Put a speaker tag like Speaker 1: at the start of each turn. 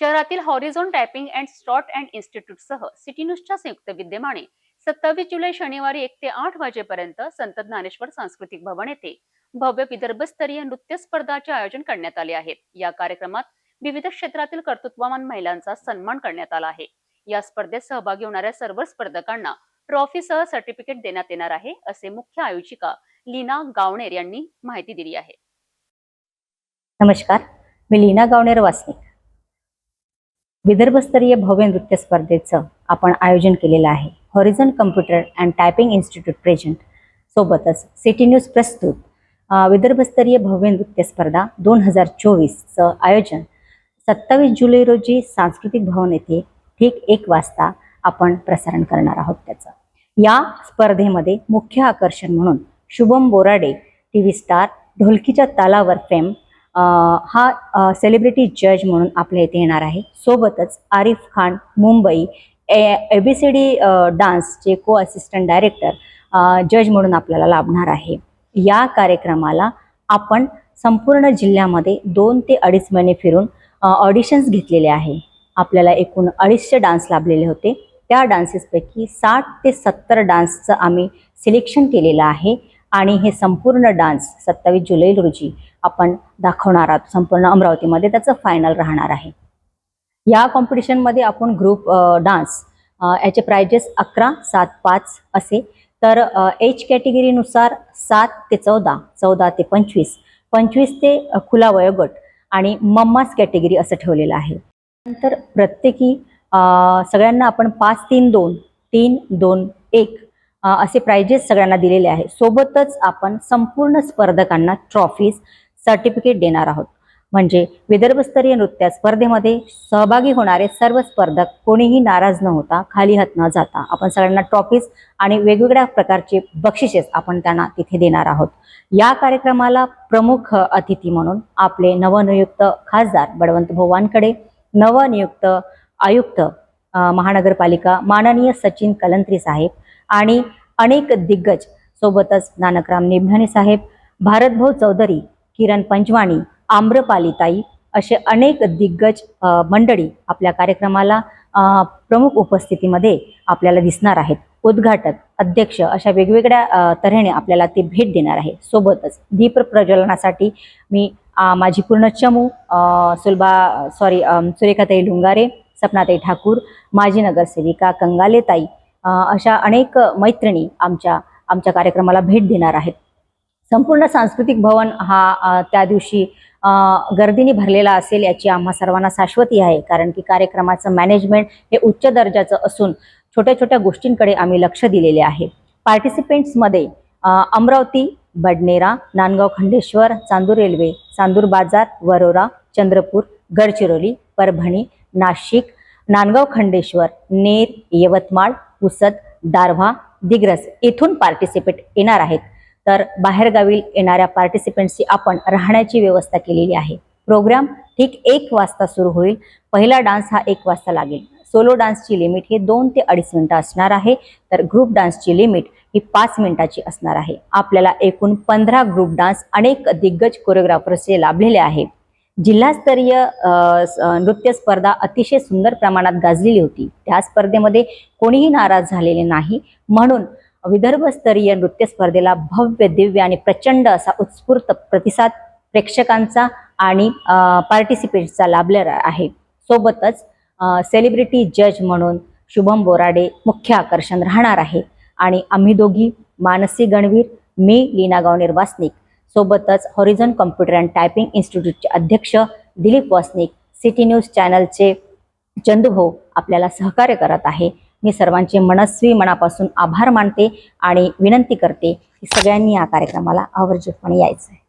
Speaker 1: शहरातील Horizon typing and स्टॉट and इन्स्टिट्यूटसह सिटी न्यूजच्या संयुक्त विद्यमाने सत्तावीस जुलै शनिवारी एक ते आठ वाजेपर्यंत संत ज्ञानेश्वर सांस्कृतिक भवन येथे भव्य विदर्भस्तरीय नृत्य स्पर्धाचे आयोजन करण्यात आले आहे. या कार्यक्रमात विविध क्षेत्रातील कर्तृत्ववान महिलांचा सन्मान करण्यात आला आहे. या स्पर्धेत सहभागी होणाऱ्या सर्व स्पर्धकांना ट्रॉफीसह सर्टिफिकेट देण्यात येणार आहे असे मुख्य आयोजिका लीना गावणेर यांनी माहिती दिली आहे.
Speaker 2: नमस्कार. मी लीना गावणेर वासनिक. विदर्भस्तरीय भव्य नृत्य स्पर्धेचं आपण आयोजन केलेलं आहे. Horizon computer and typing institute present सोबतच सिटी न्यूज प्रस्तुत. विदर्भस्तरीय भव्य नृत्य स्पर्धा दोन हजार चोवीसचं आयोजन. सत्तावीस जुलै रोजी सांस्कृतिक भवन येथे ठीक एक वाजता आपण प्रसारण करणार आहोत त्याचं. या स्पर्धेमध्ये मुख्य आकर्षण म्हणून Shubham Borade T V star ढोलकीच्या तालावर फेम हा सेलिब्रिटी जज म्हणून आपल्या इथे येणार आहे. सोबतच Arif Khan Mumbai A B C D डान्सचे को असिस्टंट डायरेक्टर जज म्हणून आपल्याला लाभणार आहे. या कार्यक्रमाला आपण संपूर्ण जिल्ह्यामध्ये दोन ते अडीच महिने फिरून ऑडिशन्स घेतलेले आहे. आपल्याला एकूण अडीचशे डान्स लाभलेले होते. त्या डान्सेसपैकी साठ ते सत्तर डान्सचं आम्ही सिलेक्शन केलेलं आहे. आणि हे संपूर्ण डान्स सत्तावीस जुलै रोजी आपण दाखवणार आहोत. संपूर्ण अमरावतीमध्ये त्याचं फायनल राहणार आहे. या कॉम्पिटिशनमध्ये आपण ग्रुप डान्स याचे प्रायजेस अकरा सात पाच असे. तर एज कॅटेगरीनुसार सात ते चौदा चौदा ते पंचवीस पंचवीस ते खुला वयोगट आणि मम्मास कॅटेगरी असं ठेवलेलं आहे. नंतर प्रत्येकी सगळ्यांना आपण पाच तीन दोन तीन दोन एक असे प्राइजेस सगळ्यांना दिलेले आहे सोबतच आपण संपूर्ण स्पर्धकांना ट्रॉफीज सर्टिफिकेट देणार आहोत. म्हणजे विदर्भस्तरीय नृत्य स्पर्धेमध्ये सहभागी होणारे सर्व स्पर्धक कोणीही नाराज न होता खाली हात न जाता आपण सगळ्यांना ट्रॉफीज आणि वेगवेगळ्या प्रकारचे बक्षिसेस आपण त्यांना तिथे देणार आहोत. या कार्यक्रमाला प्रमुख अतिथी म्हणून आपले नवनियुक्त खासदार बळवंत भोवांकडे नवनियुक्त आयुक्त महानगरपालिका माननीय सचिन कलंत्री साहेब आणि अनेक दिग्गज सोबतच नानकराम निभणे साहेब भारतभाऊ चौधरी किरण पंचवाणी आम्रपालीताई असे अनेक दिग्गज मंडळी आपल्या कार्यक्रमाला प्रमुख उपस्थितीमध्ये आपल्याला दिसणार आहेत. उद्घाटक अध्यक्ष अशा वेगवेगळ्या तऱ्हेने आपल्याला ते भेट देणार आहे. सोबतच दीप प्रज्वलनासाठी मी माझी पूर्ण चमू सुलभा सॉरी सुरेखाताई लुंगारे सपनाताई ठाकूर माजी नगरसेविका कंगालेताई अशा अनेक मैत्रिणी आमच्या आमच्या कार्यक्रमाला भेट देणार आहेत. संपूर्ण सांस्कृतिक भवन हा त्या दिवशी गर्दीने भरलेला असेल याची आम्हा सर्वांना शाश्वती आहे. कारण की कार्यक्रमाचं मॅनेजमेंट हे उच्च दर्जाचं असून छोट्या छोट्या गोष्टींकडे आम्ही लक्ष दिलेले आहे. पार्टिसिपेंट्समध्ये अमरावती बडनेरा नांदगाव खंडेश्वर चांदूर रेल्वे चांदूर बाजार वरोरा चंद्रपूर गडचिरोली परभणी नाशिक नांदगाव खंडेश्वर नेर यवतमाळ पुसद दारव्हा दिग्रस येथून पार्टिसिपेट येणार आहेत. तर बाहेरगावी येणाऱ्या पार्टिसिपेंटची आपण राहण्याची व्यवस्था केलेली आहे. प्रोग्राम ठीक एक वाजता सुरू होईल. पहिला डान्स हा एक वाजता लागेल. सोलो डान्सची लिमिट ही दोन ते अडीच मिनिटं असणार आहे. तर ग्रुप डान्सची लिमिट ही पाच मिनिटाची असणार आहे. आपल्याला एकूण पंधरा ग्रुप डान्स अनेक दिग्गज कोरिओग्राफर्सचे लाभलेले आहे. जिल्हास्तरीय नृत्य स्पर्धा अतिशय सुंदर प्रमाणात गाजलेली होती. त्या स्पर्धेमध्ये कोणीही नाराज झालेले नाही. म्हणून विदर्भस्तरीय नृत्य स्पर्धेला भव्य दिव्य आणि प्रचंड असा उत्स्फूर्त प्रतिसाद प्रेक्षकांचा आणि पार्टिसिपेटचा लाभलेला आहे. सोबतच सेलिब्रिटी जज म्हणून शुभम बोराडे मुख्य आकर्षण राहणार आहे. आणि आम्ही दोघी मानसी गणवीर मी लीना गावनेर वासनिक सोबतच हॉरिझन कम्प्युटर अँड टायपिंग इन्स्टिट्यूटचे अध्यक्ष दिलीप वासनिक सिटी न्यूज चॅनलचे चंदूभाऊ आपल्याला सहकार्य करत आहे. मी सर्वांचे मनस्वी मनापासून आभार मानते आणि विनंती करते की सगळ्यांनी या कार्यक्रमाला आवर्जितपणे यायचं आहे